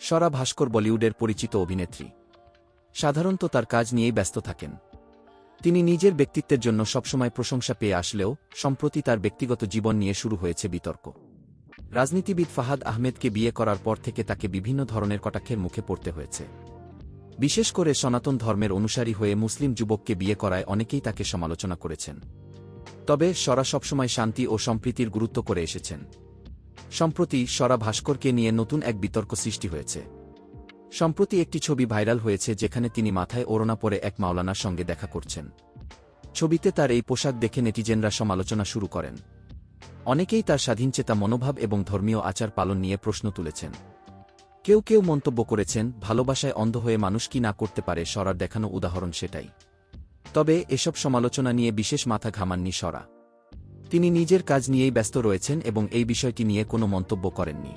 স্বরা ভাস্কর বলিউডের পরিচিত অভিনেত্রী। সাধারণত তার কাজ নিয়েই ব্যস্ত থাকেন। তিনি নিজের ব্যক্তিত্বের জন্য সবসময় প্রশংসা পেয়ে আসলেও, সম্প্রতি তার ব্যক্তিগত জীবন নিয়ে শুরু হয়েছে বিতর্ক। রাজনীতিবিদ ফাহাদ আহমেদকে বিয়ে করার পর থেকে তাকে বিভিন্ন ধরনের কটাক্ষের মুখে পড়তে হয়েছে। বিশেষ করে সনাতন ধর্মের অনুসারী হয়ে মুসলিম যুবককে বিয়ে করায় অনেকেই তাকে সমালোচনা করেছেন। তবে স্বরা সবসময় শান্তি ও সম্প্রীতির গুরুত্ব করে এসেছেন। সম্প্রতি স্বরা ভাস্করকে নিয়ে নতুন এক বিতর্ক সৃষ্টি হয়েছে। সম্প্রতি একটি ছবি ভাইরাল হয়েছে যেখানে তিনি মাথায় ওড়না পরে এক মাওলানার সঙ্গে দেখা করছেন। ছবিতে তার এই পোশাক দেখে নেটিজেনরা সমালোচনা শুরু করেন। অনেকেই তার স্বাধীনচেতা মনোভাব এবং ধর্মীয় আচার পালন নিয়ে প্রশ্ন তুলেছেন। কেউ কেউ মন্তব্য করেছেন, ভালোবাসায় অন্ধ হয়ে মানুষ কি না করতে পারে সরার দেখানো উদাহরণ সেটাই। তবে এসব সমালোচনা নিয়ে বিশেষ মাথা ঘামাননি সরা। তিনি নিজের কাজ নিয়েই ব্যস্ত রয়েছেন এবং এই বিষয়টি নিয়ে কোনো মন্তব্য করেননি।